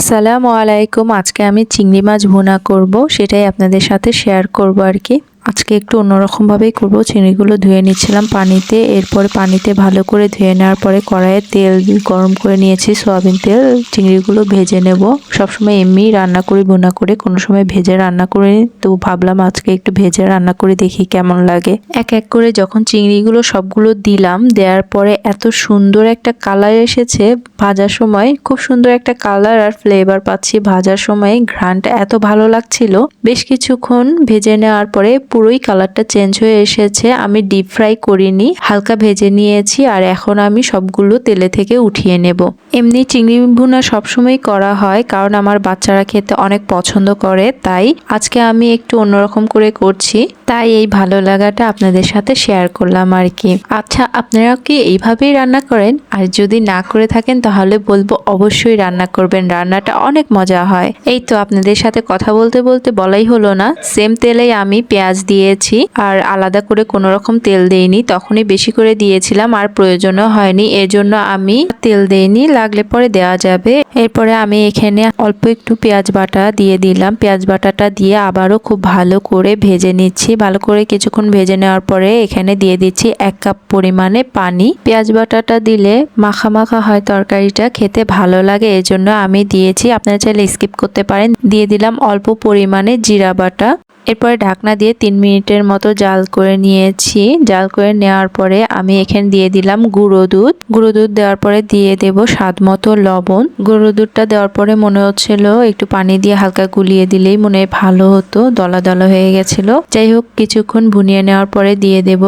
আসসালামু আলাইকুম। আজকে আমি চিংড়ি মাছ ভুনা করব, সেটাই আপনাদের সাথে শেয়ার করব আর কি। আজকে একটু অন্যরকমভাবেই করব। চিংড়িগুলো ধুয়ে নিচ্ছিলাম পানিতে। এরপরে পানিতে ভালো করে ধুয়ে নেওয়ার পরে কড়াইয়ে তেল গরম করে নিয়েছি, সয়াবিন তেল। চিংড়িগুলো ভেজে নেব। সবসময় এমনি রান্না করি বোনা করে। কোনো সময় ভেজে রান্না করে তো ভাবলাম আজকে একটু ভেজে রান্না করে দেখি কেমন লাগে। এক এক করে যখন চিংড়িগুলো সবগুলো দিলাম, দেওয়ার পরে এত সুন্দর একটা কালার এসেছে ভাজার সময়। খুব সুন্দর একটা কালার আর ফ্লেভার পাচ্ছি ভাজার সময়। ঘ্রানটা এত ভালো লাগছিল। বেশ কিছুক্ষণ ভেজে নেওয়ার পরে পুরোই কালারটা চেঞ্জ হয়ে এসেছে। আমি ডিপ ফ্রাই করিনি, হালকা ভেজে নিয়েছি আর এখন আমি সবগুলো তেলে থেকে উঠিয়ে নেব। এমনি চিংড়ি ভুনা সবসময় করা হয় কারণ আমার বাচ্চারা খেতে অনেক পছন্দ করে, তাই আজকে আমি একটু অন্যরকম করে করছি। তাই এই ভালো লাগাটা আপনাদের সাথে শেয়ার করলাম আর কি। আচ্ছা আপনারা কি এইভাবেই রান্না করেন? আর যদি না করে থাকেন তাহলে বলব অবশ্যই রান্না করবেন, রান্নাটা অনেক মজা হয়। এই তো আপনাদের সাথে কথা বলতে বলতে বলাই হলো না সেম তেলেই আমি পেঁয়াজ দিয়েছি আর আলাদা করে কোনো রকম তেল দেইনি, তখনই বেশি করে দিয়েছিলাম আর প্রয়োজনও হয়নি এর জন্য আমি তেল দেইনি, লাগলে পরে দেওয়া যাবে। এরপরে আমি এখানে অল্প একটু পেঁয়াজ বাটা দিয়ে দিলাম। পেঁয়াজ বাটাটা দিয়ে আবারও খুব ভালো করে ভেজে নিচ্ছি। ভালো করে কিছুক্ষণ ভেজে নেওয়ার পরে এখানে দিয়ে দিচ্ছি এক কাপ পরিমাণে পানি। পেঁয়াজ বাটাটা দিলে মাখা মাখা হয় তরকারিটা, খেতে ভালো লাগে, এজন্য আমি দিয়েছি। আপনারা চাইলে স্কিপ করতে পারেন। দিয়ে দিলাম অল্প পরিমাণে জিরা বাটা। এরপরে ঢাকনা দিয়ে তিন মিনিটের মতো জাল করে নিয়েছি। জাল করে নেওয়ার পরে আমি এখানে দিয়ে দিলাম গুঁড়ো দুধ। গুঁড়ো দুধ দেওয়ার পরে দিয়ে দেব স্বাদ মতো লবণ। গুঁড়ো দুধটা দেওয়ার পরে মনে হচ্ছিল একটু পানি দিয়ে হালকা গুলিয়ে দিলেই মনে হয় ভালো হতো দলা দলা হয়ে গেছিল। যাই হোক, কিছুক্ষণ ভুনিয়ে নেওয়ার পরে দিয়ে দেব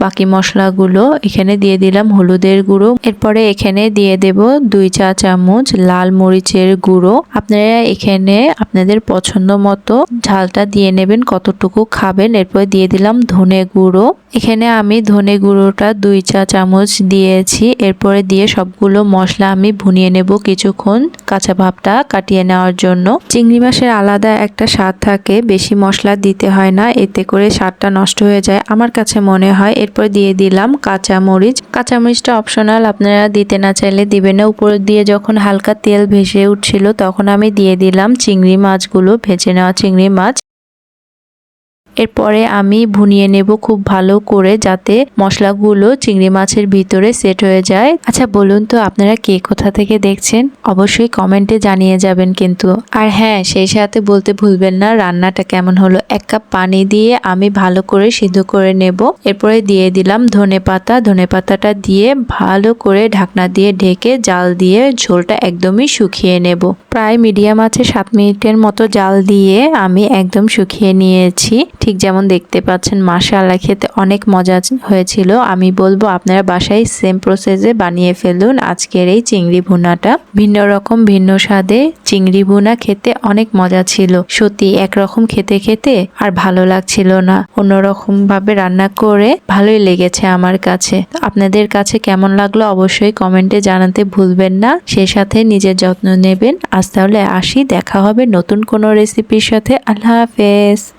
বাকি মশলাগুলো এখানে দিয়ে দিলাম হলুদের গুঁড়ো। এরপরে এখানে দিয়ে দেব দুই চা চামচ লাল মরিচের গুঁড়ো। আপনারা এখানে আপনাদের পছন্দ মতো ঝালটা দিয়ে নেবেন, কতটুকু খাবেন। এরপরে দিয়ে দিলাম ধনে গুঁড়ো। এখানে আমি ধনে গুঁড়োটা দুই চা চামচ দিয়েছি। এরপরে দিয়ে সবগুলো মশলা আমি ভুনিয়ে নেব কিছুক্ষণ কাঁচা ভাবটা কাটিয়ে নেওয়ার জন্য। চিংড়ি মাছের আলাদা একটা স্বাদ থাকে, বেশি মশলা দিতে হয় না, এতে করে স্বাদটা নষ্ট হয়ে যায়। আমার কাছে মনে হয় এরপর দিয়ে দিলাম কাঁচামরিচ। কাঁচামরিচটা কাঁচা মরিচটা অপশনাল আপনারা দিতে না চাইলে দিবেন না। উপর দিয়ে যখন হালকা তেল ভেসে উঠছিল, তখন আমি দিয়ে দিলাম চিংড়ি মাছগুলো, ভেজে নেওয়া চিংড়ি মাছ। এরপরে আমি ভুনিয়ে নেব খুব ভালো করে যাতে মশলাগুলো চিংড়ি মাছের ভিতরে সেট হয়ে যায়। আচ্ছা বলুন তো আপনারা কে কোথা থেকে দেখছেন? অবশ্যই কমেন্টে জানিয়ে যাবেন কিন্তু। আর হ্যাঁ সেই সাথে বলতে ভুলবেন না, রান্নাটা কেমন হলো? এক কাপ পানি দিয়ে আমি ভালো করে সিদ্ধ করে নেব। এরপরে দিয়ে দিলাম ধনে পাতা। ধনে পাতাটা দিয়ে ভালো করে ঢাকনা দিয়ে ঢেকে জাল দিয়ে ঝোলটা একদমই শুকিয়ে নেব। প্রায় মিডিয়াম আছে, সাত মিনিটের মতো জাল দিয়ে আমি একদম শুকিয়ে নিয়েছি। ঠিক যেমন দেখতে পাচ্ছেন, মাশাআল্লাহ, খেতে অনেক মজা হয়েছিল। আমি বলব আপনারা বাসায় সেম প্রসেসে বানিয়ে ফেলুন আজকের এই চিংড়ি ভুনাটা। ভিন্ন রকম, ভিন্ন স্বাদে চিংড়ি ভুনা খেতে অনেক মজা ছিল। সত্যি একরকম খেতে খেতে আর ভালো লাগছিল না। অন্যরকম ভাবে রান্না করে ভালোই লেগেছে আমার কাছে। আপনাদের কাছে কেমন লাগল অবশ্যই কমেন্টে জানাতে ভুলবেন না। সে সাথে নিজের যত্ন নেবেন। আজ তাহলে আসি, দেখা হবে নতুন কোনো রেসিপির সাথে। আল্লাহ হাফেজ।